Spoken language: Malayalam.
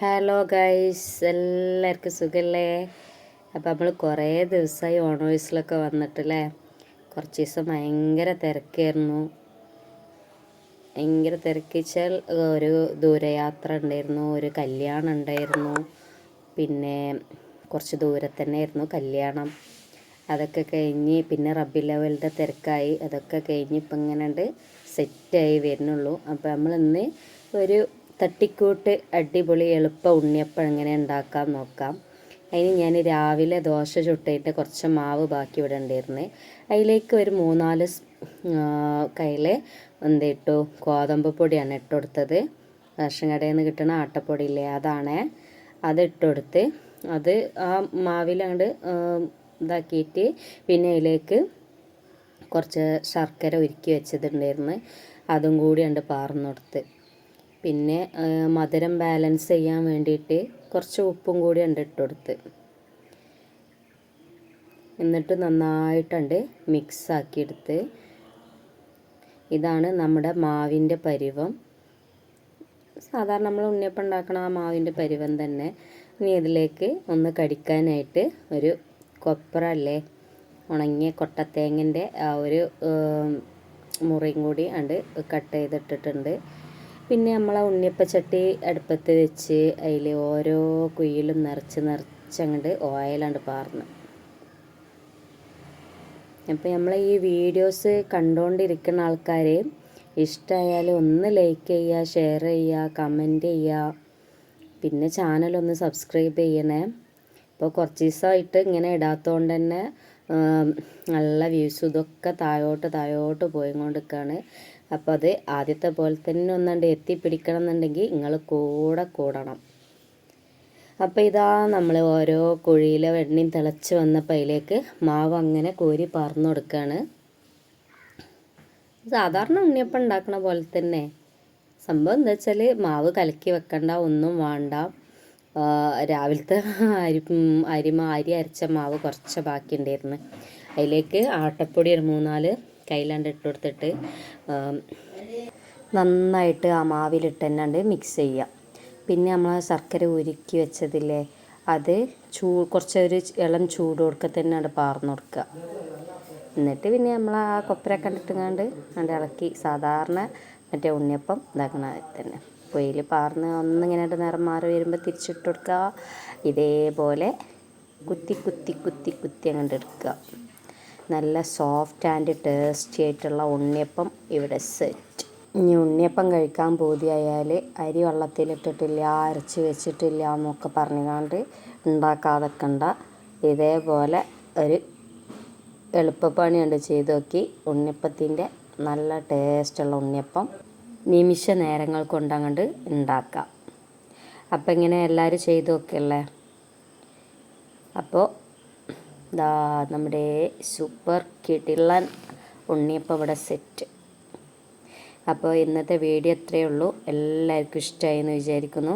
ഹലോ ഗൈസ് എല്ലാവർക്കും സുഖല്ലേ? അപ്പോൾ നമ്മൾ കുറേ ദിവസമായി ഓണോയ്സിലൊക്കെ വന്നിട്ടല്ലേ? കുറച്ച് ദിവസം ഭയങ്കര തിരക്കായിരുന്നു. ഭയങ്കര തിരക്കിച്ചാൽ ഒരു ദൂരയാത്ര ഉണ്ടായിരുന്നു ഒരു കല്യാണം ഉണ്ടായിരുന്നു. പിന്നെ കുറച്ച് ദൂരെ തന്നെ ആയിരുന്നു കല്യാണം. അതൊക്കെ കഴിഞ്ഞ് പിന്നെ റബ്ബി ലെവലിന്റെ തിരക്കായി. അതൊക്കെ കഴിഞ്ഞ് ഇപ്പം ഇങ്ങനെ ഉണ്ട് സെറ്റായി വരുന്നുള്ളൂ. അപ്പോൾ നമ്മൾ ഇന്ന് ഒരു തട്ടിക്കൂട്ട് അടിപൊളി എളുപ്പ ഉണ്ണിയപ്പം എങ്ങനെ ഉണ്ടാക്കാം നോക്കാം. അതിന് ഞാൻ രാവിലെ ദോശ ചുട്ടിട്ട് കുറച്ച് മാവ് ബാക്കി ഇവിടെ അതിലേക്ക് ഒരു മൂന്നാൽ കയ്യിൽ എന്തിട്ടു? ഗോതമ്പ് പൊടിയാണ് ഇട്ടുകൊടുത്തത് റേഷൻ കടയിൽ നിന്ന് കിട്ടുന്ന ആട്ടപ്പൊടി ഇല്ലേ? അതാണ്. അത് ഇട്ടുകൊടുത്ത് അത് ആ മാവിലങ്ങോട്ട് ഇതാക്കിയിട്ട് പിന്നെ അതിലേക്ക് കുറച്ച് ശർക്കര ഉരുക്കി വെച്ചതുണ്ടായിരുന്നു. അതും കൂടി ഉണ്ട് പാർന്നു കൊടുത്ത്. പിന്നെ മധുരം ബാലൻസ് ചെയ്യാൻ വേണ്ടിയിട്ട് കുറച്ച് ഉപ്പും കൂടി ഉണ്ട് ഇട്ടുകൊടുത്ത് എന്നിട്ട് നന്നായിട്ടുണ്ട് മിക്സ് ആക്കിയെടുത്ത് ഇതാണ് നമ്മുടെ മാവിന്റെ പരിവം. സാധാരണ നമ്മൾ ഉണ്ണിയപ്പം ഉണ്ടാക്കണ ആ മാവിന്റെ പരിവം തന്നെ. ഇനി ഇതിലേക്ക് ഒന്ന് കടിക്കാനായിട്ട് ഒരു കൊപ്ര അല്ലേ ഉണങ്ങിയ കൊട്ടത്തേങ്ങന്റെ ആ ഒരു മുറിയും കൂടി ഉണ്ട് കട്ട് ചെയ്തിട്ടിട്ടുണ്ട്. പിന്നെ നമ്മൾ ഉണ്ണിയപ്പച്ചട്ടി അടുപ്പത്ത് വെച്ച് അതിൽ ഓരോ കുയിലും നിറച്ച് നിറച്ചങ്ങോട്ട് ഓയിലാണ്ട് പാർന്ന്. അപ്പോൾ നമ്മൾ ഈ വീഡിയോസ് കണ്ടുകൊണ്ടിരിക്കുന്ന ആൾക്കാർ ഇഷ്ടമായാൽ ഒന്ന് ലൈക്ക് ചെയ്യുക ഷെയർ ചെയ്യുക കമന്റ് ചെയ്യുക പിന്നെ ചാനലൊന്ന് സബ്സ്ക്രൈബ് ചെയ്യണേ. ഇപ്പോൾ കുറച്ച് ദിവസമായിട്ട് ഇങ്ങനെ ഇടാത്തതുകൊണ്ട് തന്നെ നല്ല വ്യൂസ് ഇതൊക്കെ താഴോട്ട് താഴോട്ട് പോയിക്കൊണ്ടിരിക്കുകയാണ് അപ്പോൾ അത് ആദ്യത്തെ പോലെ തന്നെ ഒന്നുണ്ട് എത്തിപ്പിടിക്കണം എന്നുണ്ടെങ്കിൽ നിങ്ങൾ കൂടെ കൂടണം. അപ്പോൾ ഇതാ നമ്മൾ ഓരോ കുഴിയിലെ വെണ്ണയും തിളച്ച് വന്നപ്പോൾ അതിലേക്ക് മാവ് അങ്ങനെ കോരി പറന്നു കൊടുക്കുകയാണ് സാധാരണ ഉണ്ണിയപ്പം ഉണ്ടാക്കണ പോലെ തന്നെ. സംഭവം എന്താ വെച്ചാൽ മാവ് കലക്കി വെക്കണ്ട ഒന്നും വേണ്ട. രാവിലത്തെ അരി അരിമ അരി അരച്ച മാവ് കുറച്ച് ബാക്കി ഉണ്ടായിരുന്നു അതിലേക്ക് ആട്ടപ്പൊടി ഒരു മൂന്നാൽ കയ്യിലാണ്ട് ഇട്ട് കൊടുത്തിട്ട് നന്നായിട്ട് ആ മാവിലിട്ട് തന്നെയാണ്ട് മിക്സ് ചെയ്യുക. പിന്നെ നമ്മൾ ശർക്കര ഉരുക്കി വെച്ചതില്ലേ അത് ചൂ കുറച്ചൊരു ഇളം ചൂട് കൊടുക്കുക തന്നെ അവിടെ പാർന്നു കൊടുക്കുക. എന്നിട്ട് പിന്നെ നമ്മൾ ആ കൊപ്പര കണ്ടിട്ടുങ്ങാണ്ട് അവിടെ ഇളക്കി സാധാരണ മറ്റേ ഉണ്ണിയപ്പം ഇതാക്കണ തന്നെ. പൊയിൽ പാർന്ന് ഒന്നിങ്ങനെ നിറം മാറി വരുമ്പോൾ തിരിച്ചിട്ട് കൊടുക്കുക. ഇതേപോലെ കുത്തി കുത്തി കുത്തി കുത്തി അങ്ങോട്ട് എടുക്കുക. നല്ല സോഫ്റ്റ് ആൻഡ് ടേസ്റ്റി ആയിട്ടുള്ള ഉണ്ണിയപ്പം ഇവിടെ സെറ്റ് ഇനി ഉണ്ണിയപ്പം കഴിക്കാൻ പൂതിയായാൽ അരി വെള്ളത്തിലിട്ടിട്ടില്ല അരച്ച് വെച്ചിട്ടില്ല എന്നൊക്കെ പറഞ്ഞുകൊണ്ട് ഉണ്ടാക്കാതെക്കണ്ട ഇതേപോലെ ഒരു എളുപ്പപ്പണി കൊണ്ട് ചെയ്ത് നോക്കി. ഉണ്ണിയപ്പത്തിന്റെ നല്ല ടേസ്റ്റുള്ള ഉണ്ണിയപ്പം നിമിഷ നേരങ്ങൾ കൊണ്ടങ്ങണ്ട് ഉണ്ടാക്കാം. അപ്പം ഇങ്ങനെ എല്ലാവരും ചെയ്ത് നോക്കിയല്ലേ അപ്പോൾ ദാ നമ്മുടെ സൂപ്പർ കിടിലൻ ഉണ്ണിയപ്പം ഇവിടെ സെറ്റ് അപ്പോൾ ഇന്നത്തെ വീഡിയോ എത്രയേ ഉള്ളൂ. എല്ലാവർക്കും ഇഷ്ടമായി എന്ന് വിചാരിക്കുന്നു.